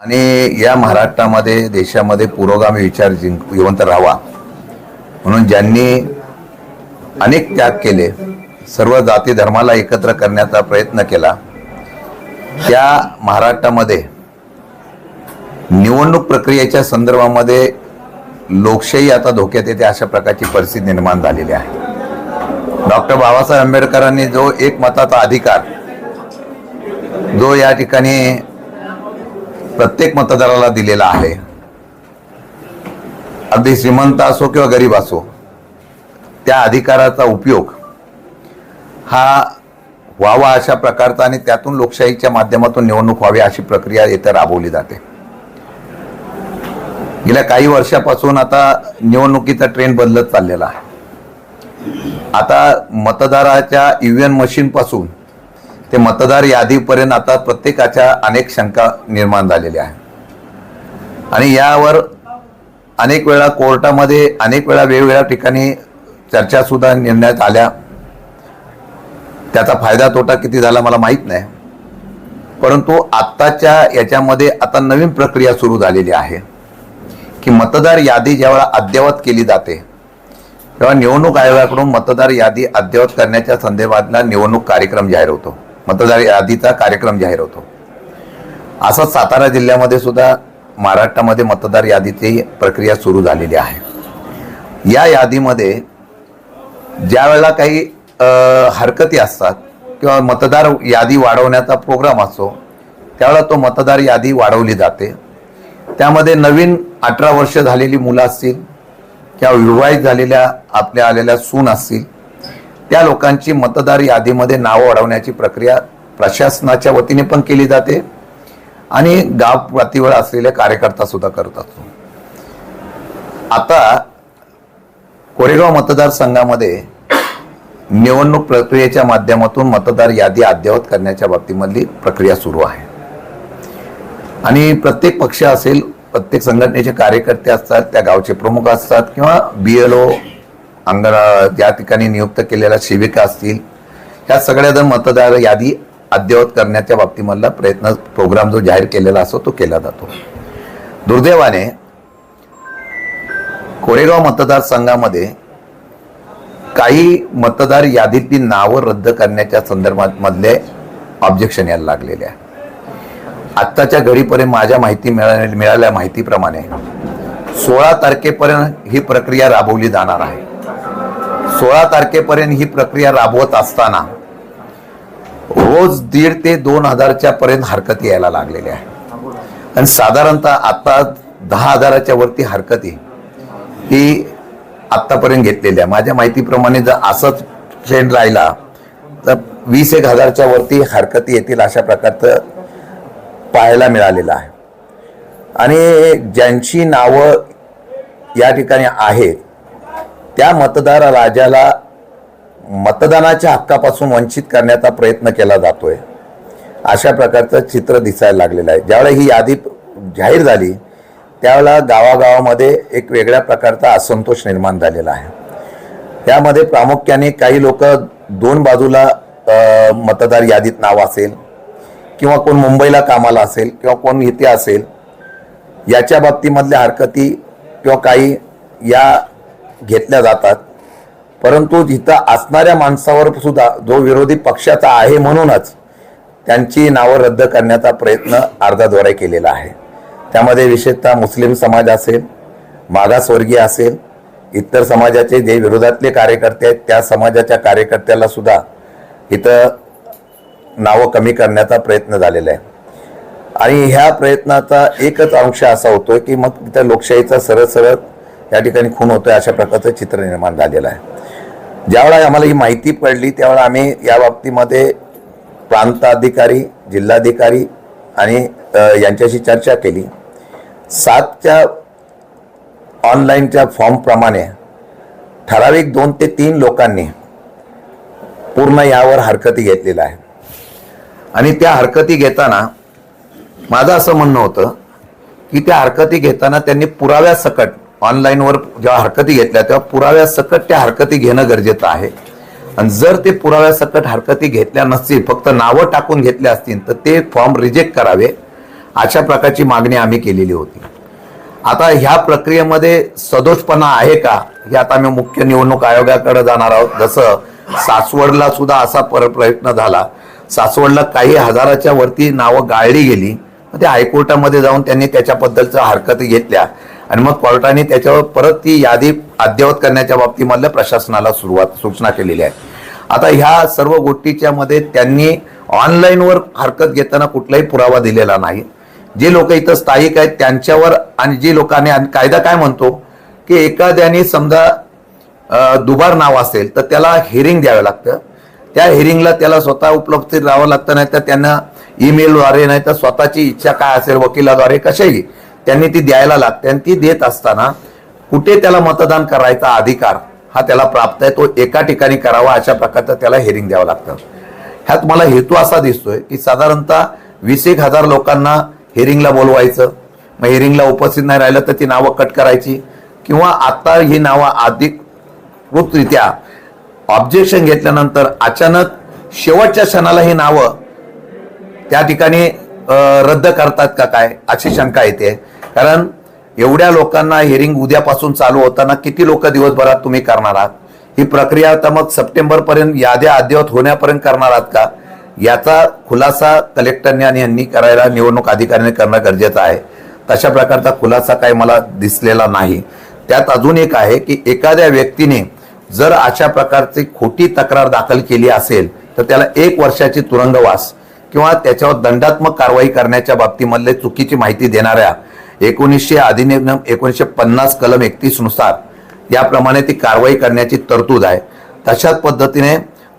आणि या महाराष्ट्रामध्ये देशामध्ये पुरोगामी विचार जिंक जिवंत राहावा. म्हणून ज्यांनी अनेक त्याग केले सर्व जाती धर्माला एकत्र करण्याचा प्रयत्न केला त्या महाराष्ट्रामध्ये निवडणूक प्रक्रियेच्या संदर्भामध्ये लोकशाही आता धोक्यात येते अशा प्रकारची परिस्थिती निर्माण झालेली आहे. डॉक्टर बाबासाहेब आंबेडकरांनी जो एक मताचा अधिकार जो या ठिकाणी प्रत्येक मतदाराला दिलेला आहे. अगदी श्रीमंत असो किंवा गरीब असो त्या अधिकाराचा उपयोग हा व्हावा अशा प्रकारचा आणि त्यातून लोकशाहीच्या माध्यमातून निवडणूक व्हावी अशी प्रक्रिया येथे राबवली जाते. गेल्या काही वर्षापासून आता निवडणुकीचा ट्रेंड बदलत चाललेला आहे. आता मतदाराच्या ईव्हीएम मशीन पासून ते मतदार यादीपर्यंत आता प्रत्येकाच्या अनेक शंका निर्माण झालेल्या आहेत. आणि यावर अनेक वेळा कोर्टामध्ये अनेक वेळा वेगवेगळ्या ठिकाणी चर्चासुद्धा निर्णयात आल्या. त्याचा फायदा तोटा किती झाला मला माहीत नाही. परंतु आत्ताच्या याच्यामध्ये आता नवीन प्रक्रिया सुरू झालेली आहे की मतदार यादी ज्यावेळा अद्ययावत केली जाते तेव्हा निवडणूक आयोगाकडून मतदार यादी अद्ययावत करण्याच्या संदर्भातला निवडणूक कार्यक्रम जाहीर होतो. मतदार यादीचा कार्यक्रम जाहीर होतो. असंच सातारा जिल्ह्यामध्ये सुद्धा महाराष्ट्रामध्ये मतदार यादीची प्रक्रिया सुरू झालेली आहे. या यादीमध्ये ज्या वेळेला काही हरकती असतात किंवा मतदार यादी वाढवण्याचा प्रोग्राम असतो त्यावेळेला तो मतदार यादी वाढवली जाते. त्यामध्ये नवीन अठरा वर्ष झालेली मुलं असतील किंवा विवाहित झालेल्या आपल्या आलेल्या सून असतील त्या लोकांची मतदार यादीमध्ये नावं वाढवण्याची प्रक्रिया प्रशासनाच्या वतीने पण केली जाते आणि गाव पातळीवर असलेले कार्यकर्ता सुद्धा करत असतो आता कोरेगाव मतदारसंघामध्ये निवडणूक प्रक्रियेच्या माध्यमातून मतदार यादी अद्ययावत करण्याच्या बाबतीमधली प्रक्रिया सुरू आहे. आणि प्रत्येक पक्ष असेल प्रत्येक संघटनेचे कार्यकर्ते असतात त्या गावचे प्रमुख असतात किंवा बी एल ओ अंगण ज्या ठिकाणी नियुक्त केलेल्या सेविका असतील ह्या सगळ्या जर मतदार यादी अद्ययावत करण्याच्या बाबतीमधला प्रयत्न प्रोग्राम जो जाहीर केलेला असतो तो केला जातो. दुर्दैवाने कोरेगाव मतदारसंघामध्ये काही मतदार यादीतली नावं रद्द करण्याच्या संदर्भात मधले ऑब्जेक्शन यायला लागलेले आहे आत्ताच्या घडीपर्यंत माझ्या माहिती मिळाल्या मिळाल्या माहितीप्रमाणे सोळा तारखेपर्यंत ही प्रक्रिया राबवली जाणार आहे. सोळा तारखेपर्यंत ही प्रक्रिया राबवत असताना रोज दीड ते दोन हजारच्या पर्यंत हरकती यायला लागलेल्या आहे आणि साधारणतः आता दहा हजाराच्या वरती हरकती ही आत्तापर्यंत घेतलेली आहे माझ्या माहितीप्रमाणे जर असंच ट्रेंड राहिला तर वीस एक हजारच्या वरती हरकती येतील अशा प्रकारचं पाहायला मिळालेलं आहे. आणि ज्यांची नावं या ठिकाणी आहेत त्या मतदार राजाला मतदानाच्या हक्कापासून वंचित करण्याचा प्रयत्न केला जातोय. अशा प्रकारचं चित्र दिसायला लागलेलं आहे. ज्यावेळेला ही यादी जाहीर झाली त्यावेळेला गावागावामध्ये एक वेगळ्या प्रकारचा असंतोष निर्माण झालेला आहे. त्यामध्ये प्रामुख्याने काही लोक दोन बाजूला मतदार यादीत नाव असेल किंवा कोण मुंबईला कामाला असेल किंवा कोण इथे असेल याच्या बाबतीमधल्या हरकती किंवा काही या घेतल्या जातात. परंतु जिथं असणाऱ्या माणसावर सुद्धा जो विरोधी पक्षाचा आहे म्हणूनच त्यांची नावं रद्द करण्याचा प्रयत्न अर्धाद्वारे केलेला आहे. त्यामध्ये विशेषतः मुस्लिम समाज असेल मागासवर्गीय असेल इतर समाजाचे जे विरोधातले कार्यकर्ते आहेत त्या समाजाच्या कार्यकर्त्याला सुद्धा इथं नावं कमी करण्याचा प्रयत्न झालेला आहे. आणि ह्या प्रयत्नाचा एकच अंश असा होतो की मग तिथं लोकशाहीचा सरळ सरळ या ठिकाणी खून होतोय अशा प्रकारचं चित्र निर्माण झालेलं आहे. ज्यावेळा आम्हाला ही माहिती पडली त्यावेळा आम्ही या बाबतीमध्ये प्रांताधिकारी जिल्हाधिकारी आणि यांच्याशी चर्चा केली. सातच्या ऑनलाईनच्या फॉर्मप्रमाणे ठराविक दोन ते तीन लोकांनी पूर्ण यावर हरकती घेतलेल्या आहे आणि त्या हरकती घेताना माझं असं म्हणणं होतं की त्या हरकती घेताना त्यांनी पुराव्यासकट ऑनलाईनवर जेव्हा हरकती घेतल्या तेव्हा पुराव्या सकट त्या हरकती घेणं गरजेचं आहे. आणि जर ते पुराव्यासकट हरकती घेतल्या नसतील फक्त नावं टाकून घेतल्या असतील तर ते फॉर्म रिजेक्ट करावे. अशा प्रकारची मागणी आम्ही केलेली होती. आता ह्या प्रक्रियेमध्ये सदोषपणा आहे का? हे आता आम्ही मुख्य निवडणूक आयोगाकडे जाणार आहोत. जसं सासवडला सुद्धा असा पर प्रयत्न झाला. सासवडला काही हजाराच्या वरती नावं गाळली गेली. ते हायकोर्टामध्ये जाऊन त्यांनी त्याच्याबद्दलच्या हरकती घेतल्या. आणि मग कोर्टाने त्याच्यावर परत ती यादी अद्ययावत करण्याच्या बाबतीमधल्या प्रशासनाला सुरुवात सूचना केलेली आहे. आता ह्या सर्व गोष्टीच्या मध्ये त्यांनी ऑनलाईनवर हरकत घेताना कुठलाही पुरावा दिलेला नाही. जे लोक इथं स्थायिक आहेत त्यांच्यावर आणि जी लोकांनी आणि कायदा काय म्हणतो? की एखाद्याने समजा दुबार नाव असेल तर त्याला हिअरिंग द्यावं लागतं. त्या हिअरिंगला त्याला स्वतः उपलब्ध राहावं लागतं नाही तर त्यांना ईमेलद्वारे नाही तर स्वतःची इच्छा काय असेल वकिलाद्वारे कशाही. त्यांनी ती द्यायला लागते आणि ती देत असताना कुठे त्याला मतदान करायचा अधिकार हा त्याला प्राप्त आहे तो एका ठिकाणी करावा अशा प्रकारचं त्याला हेरिंग द्यावं लागतं. ह्यात मला हेतू असा दिसतोय की साधारणतः वीस एक हजार लोकांना हेरिंगला बोलवायचं मग हेरिंगला उपस्थित नाही राहिलं तर ती नावं कट करायची किंवा आता ही नावं अधिकृतरित्या ऑब्जेक्शन घेतल्यानंतर अचानक शेवटच्या क्षणाला ही नावं त्या ठिकाणी रद्द करतात का काय अशी शंका येते. कारण एवढ्या लोकांना हिअरिंग उद्यापासून चालू होताना किती लोक दिवसभरात तुम्ही करणार आहात? ही प्रक्रिया आता मग सप्टेंबर पर्यंत याद्या अद्ययावत होण्यापर्यंत करणार आहात का? याचा खुलासा कलेक्टरने आणि यांनी करायला निवडणूक अधिकाऱ्याने करणं गरजेचं आहे. तशा प्रकारचा खुलासा काही मला दिसलेला नाही. त्यात अजून एक आहे की एखाद्या व्यक्तीने जर अशा प्रकारची खोटी तक्रार दाखल केली असेल तर त्याला एक वर्षाची तुरुंगवास किंवा त्याच्यावर दंडात्मक कारवाई करण्याच्या बाबतीमधले चुकीची माहिती देणाऱ्या एकोणीसशे अधिनियम एकोणीसशे पन्नास कलम एकतीसनुसार याप्रमाणे ती कारवाई करण्याची तरतूद आहे. तशाच पद्धतीने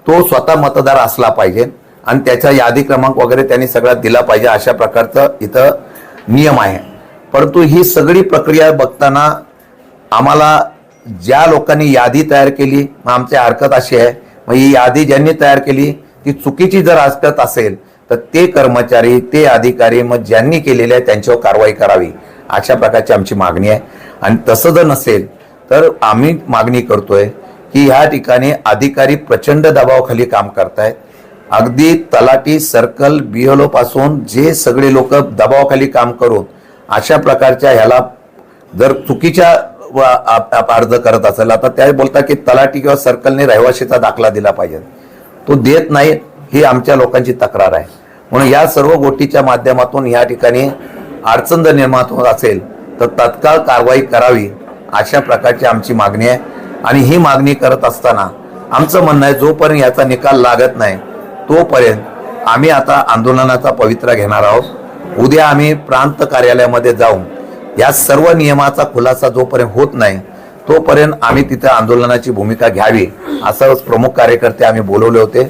तो स्वतः मतदार असला पाहिजे आणि त्याचा यादी क्रमांक वगैरे त्यांनी सगळा दिला पाहिजे अशा प्रकारचं इथं नियम आहे. परंतु ही सगळी प्रक्रिया बघताना आम्हाला ज्या लोकांनी यादी तयार केली मग आमची हरकत अशी आहे मग ही यादी ज्यांनी तयार केली ती चुकीची जर हरकत असेल तर ते कर्मचारी ते अधिकारी मग ज्यांनी केलेले आहे त्यांच्यावर कारवाई करावी. अशा प्रकारची आमची मागणी आहे. आणि तसं जर नसेल तर आम्ही मागणी करतोय की ह्या ठिकाणी अधिकारी प्रचंड दबावाखाली काम करतायत. अगदी तलाटी सर्कल बिहलो पासून जे सगळे लोक दबावाखाली काम करून अशा प्रकारच्या ह्याला जर चुकीच्या आप- अर्ज करत असेल आता त्या बोलतात की तलाटी किंवा सर्कलने रहिवाशीचा दाखला दिला पाहिजे. तो देत नाही ही आमच्या लोकांची तक्रार आहे. म्हणून या सर्व गोष्टीच्या माध्यमातून या ठिकाणी अडचण जर निर्माण होत असेल तर तत्काळ कारवाई करावी अशा प्रकारची आमची मागणी आहे. आणि ही मागणी करत असताना आमचं म्हणणं आहे जोपर्यंत याचा निकाल लागत नाही तोपर्यंत आम्ही आता आंदोलनाचा पवित्रा घेणार आहोत. उद्या आम्ही प्रांत कार्यालयामध्ये जाऊन या सर्व नियमाचा खुलासा जोपर्यंत होत नाही तोपर्यंत आम्ही तिथे आंदोलनाची भूमिका घ्यावी असं प्रमुख कार्यकर्ते आम्ही बोलवले होते.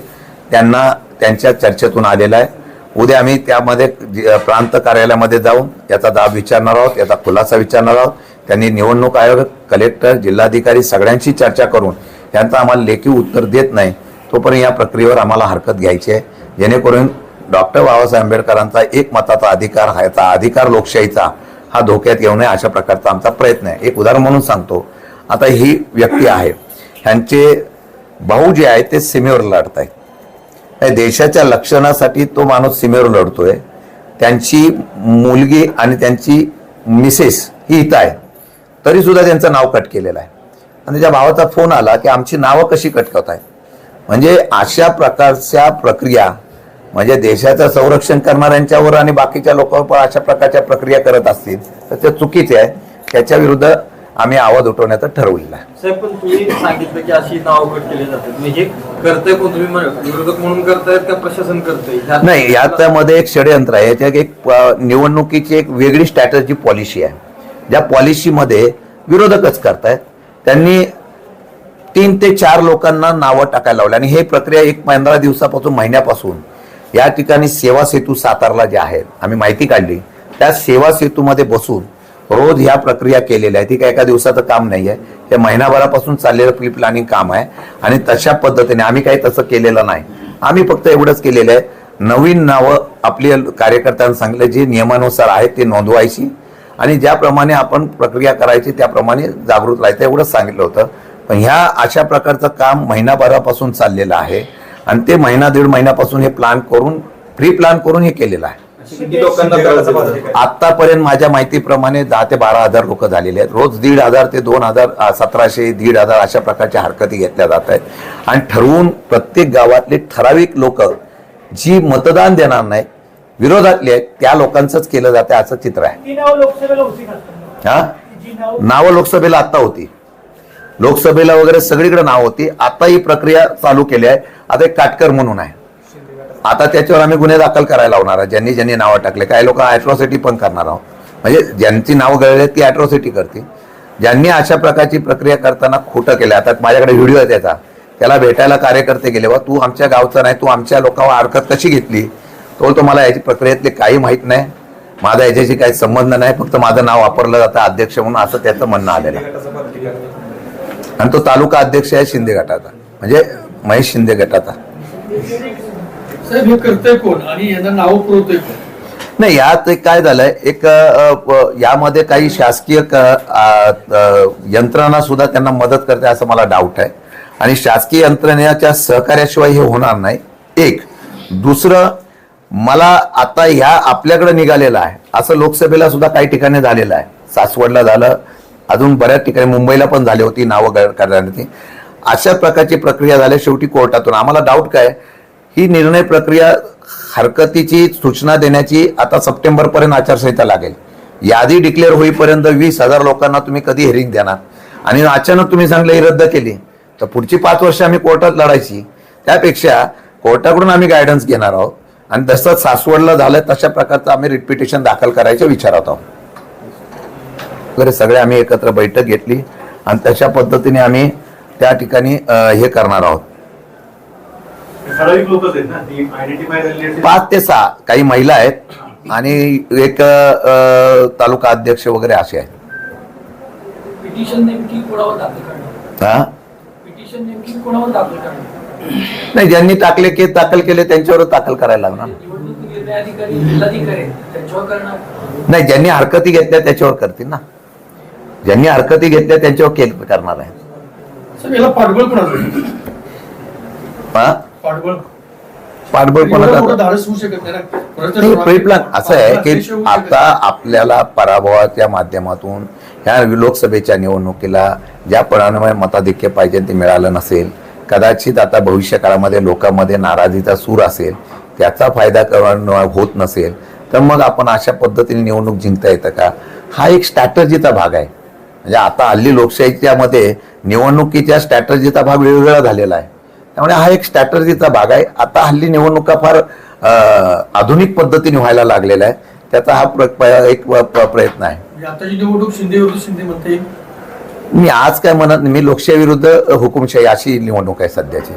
त्यांना त्यांच्या चर्चेतून आलेला आहे. उद्या आम्ही त्यामध्ये प्रांत कार्यालयामध्ये जाऊन याचा दाब विचारणार आहोत याचा खुलासा विचारणार आहोत. त्यांनी निवडणूक आयोग कलेक्टर जिल्हाधिकारी सगळ्यांशी चर्चा करून यांचं आम्हाला लेखी उत्तर देत नाही तोपर्यंत या प्रक्रियेवर आम्हाला हरकत घ्यायची आहे. जेणेकरून डॉक्टर बाबासाहेब आंबेडकरांचा एक मताचा अधिकार हा याचा अधिकार लोकशाहीचा हा धोक्यात येऊ नये अशा प्रकारचा आमचा प्रयत्न आहे. एक उदाहरण म्हणून सांगतो. आता ही व्यक्ती आहे. ह्यांचे भाऊ जे आहेत ते सीमेवर लढत आहेत देशाच्या लक्षणासाठी तो माणूस सीमेवर लढतोय. त्यांची मुलगी आणि त्यांची मिसेस ही इथं आहे. तरी सुद्धा त्यांचं नाव कट केलेलं आहे. आणि त्या भावाचा फोन आला की आमची नावं कशी कट करत आहे म्हणजे अशा प्रकारच्या प्रक्रिया म्हणजे देशाचं संरक्षण करणाऱ्यांच्यावर आणि बाकीच्या लोकांवर पण अशा प्रकारच्या प्रक्रिया करत असतील तर ते चुकीचे आहे. त्याच्या विरुद्ध आम्ही आवाज उठवण्याचं ठरवलेलं आहे. साहेब पण तुम्ही सांगितलं की अशी नाव कट केली जातात. म्हणजे करताय कोण? तुम्ही म्हण- विरोधक म्हणून करतायत का प्रशासन करतंय? ह्यात- नाही याच्यामध्ये एक षडयंत्र आहे. याच्यात एक अ, निवडणुकीची एक वेगळी स्ट्रॅटजी पॉलिसी आहे. ज्या पॉलिसीमध्ये विरोधकच करतायत. त्यांनी तीन ते चार लोकांना नावं टाकायला लावली. आणि हे प्रक्रिया एक पंधरा दिवसापासून महिन्यापासून या ठिकाणी सेवा सेतू सातारला जे आहेत आम्ही माहिती काढली. त्या सेवा सेतूमध्ये बसून रोज ह्या प्रक्रिया केलेल्या आहे ती काय एका दिवसाचं काम नाही आहे हे महिनाभरापासून चाललेलं प्री प्लॅनिंग काम आहे. आणि तशा पद्धतीने आम्ही काही तसं केलेलं नाही. आम्ही फक्त एवढंच केलेलं आहे. नवीन नावं आपली कार्यकर्त्यांना सांगितलं जे नियमानुसार आहेत ते नोंदवायची. आणि ज्याप्रमाणे आपण प्रक्रिया करायची त्याप्रमाणे जागृत राहायचं एवढंच सांगितलं होतं. पण ह्या अशा प्रकारचं काम महिनाभरापासून चाललेलं आहे. आणि ते महिना दीड महिन्यापासून हे प्लॅन करून प्री प्लॅन करून हे केलेलं आहे. किती लोकांना त्रास देतात? आतापर्यंत माझ्या माहितीप्रमाणे दहा ते बारा हजार लोक झालेले आहेत. रोज दीड हजार ते दोन हजार सतराशे दीड हजार अशा प्रकारच्या हरकती घेतल्या जात आहेत. आणि ठरवून प्रत्येक गावातले ठराविक लोक जी मतदान देणार नाही विरोधातले आहेत त्या लोकांचंच केलं जातं असं चित्र आहे. ती नाव लोकसभेला होती का? हा? जी नाव नावं लोकसभेला आता होती. लोकसभेला वगैरे सगळीकडे नाव होती. आता ही प्रक्रिया चालू केली आहे. आता एक काटकर म्हणून आहे. आता त्याच्यावर आम्ही गुन्हे दाखल करायला लावणार आहे. ज्यांनी ज्यांनी नावं टाकले. काही लोक अॅट्रॉसिटी पण करणार आहोत. म्हणजे ज्यांची नावं गळले ती अॅट्रॉसिटी करतील. ज्यांनी अशा प्रकारची प्रक्रिया करताना खोटं केलं आता माझ्याकडे व्हिडिओ आहे त्याचा. त्याला भेटायला कार्यकर्ते गेले वा तू आमच्या गावचा नाही तू आमच्या लोकांवर हरकत कशी घेतली? तो तुम्हाला मला याची प्रक्रियेतले काही माहीत नाही. माझा याच्याशी काही संबंध नाही फक्त माझं नाव वापरलं जातं अध्यक्ष म्हणून असं त्याचं म्हणणं आलेलं आणि तो तालुका अध्यक्ष आहे शिंदे गटाचा. म्हणजे महेश शिंदे गटाचा. साहेब हे करतंय कोण? आणि यांना नाव पुरवतोय कोण? नाही यात एक काय झालंय? एक यामध्ये काही शासकीय यंत्रणा सुद्धा त्यांना मदत करते असं मला डाऊट आहे. आणि शासकीय यंत्रणेच्या सहकार्याशिवाय हे होणार नाही. एक. दुसरं मला आता ह्या आपल्याकडे निघालेलं आहे. असं लोकसभेला सुद्धा काही ठिकाणी झालेलं आहे. सासवडला झालं. अजून बऱ्याच ठिकाणी मुंबईला पण झाली होती नावं करण्यात अशा प्रकारची प्रक्रिया झाल्या शेवटी कोर्टातून. आम्हाला डाऊट काय? ही निर्णय प्रक्रिया हरकतीची सूचना देण्याची आता सप्टेंबर पर्यंत आचारसंहिता लागेल. यादी डिक्लेअर होईपर्यंत वीस हजार लोकांना तुम्ही कधी हेरिंग देणार? आणि अचानक तुम्ही सांगले ही रद्द केली. तर पुढची पाच वर्ष आम्ही कोर्टात लढायची. त्यापेक्षा कोर्टाकडून आम्ही गायडन्स घेणार आहोत. आणि जसं सासवडला झालं तशा प्रकारचं आम्ही रिपिटेशन दाखल करायच्या विचारात आहोत. वगैरे सगळे आम्ही एकत्र बैठक घेतली. आणि तशा पद्धतीने आम्ही त्या ठिकाणी हे करणार आहोत. ठराविक लोकच आहेत ना ती आयडेंटिफाय झालेली आहेत. पाच ते सहा काही महिला आहेत आणि एक अ, तालुका अध्यक्ष वगैरे असे आहेत. पिटिशन नेमकी कोणावर दाखल करणार? हा? पिटिशन नेमकी कोणावर दाखल करणार? नाही ज्यांनी टाकले केस दाखल केले त्यांच्यावर दाखल करायला लागणार. निवडणूक निर्णय अधिकारी जिल्हाधिकारी आहेत, त्यांच्यावर करणार? नाही ज्यांनी हरकती घेतल्या त्याच्यावर करतील ना. ज्यांनी हरकती घेतल्या त्यांच्यावर केस करणार आहे याला पाठबळ कोणाचं? हा? पाठबळ. पाठबळ कोणाचा नाही प्लॅन असं आहे की आता आपल्याला पराभवाच्या माध्यमातून ह्या लोकसभेच्या निवडणुकीला ज्या प्रमाणे मताधिक्य पाहिजे ते मिळालं नसेल कदाचित आता भविष्य काळामध्ये लोकांमध्ये नाराजीचा सूर असेल त्याचा फायदा होत नसेल तर मग आपण अशा पद्धतीने निवडणूक जिंकता येतं का? हा एक स्ट्रॅटर्जीचा भाग आहे. म्हणजे आता हल्ली लोकशाहीच्या मध्ये निवडणुकीच्या स्ट्रॅटर्जीचा भाग वेगवेगळा झालेला आहे. त्यामुळे हा एक स्ट्रॅटर्जीचा भाग आहे. आता हल्ली निवडणुका फार आधुनिक पद्धतीने व्हायला लागलेला आहे त्याचा हा एक प्रयत्न आहे. म्हणजे आताची निवडणूक शिंदे विरुद्ध शिंदे म्हणता. मी आज काय म्हणत नाही. मी लोकशाही विरुद्ध हुकुमशाही अशी निवडणूक आहे सध्याची.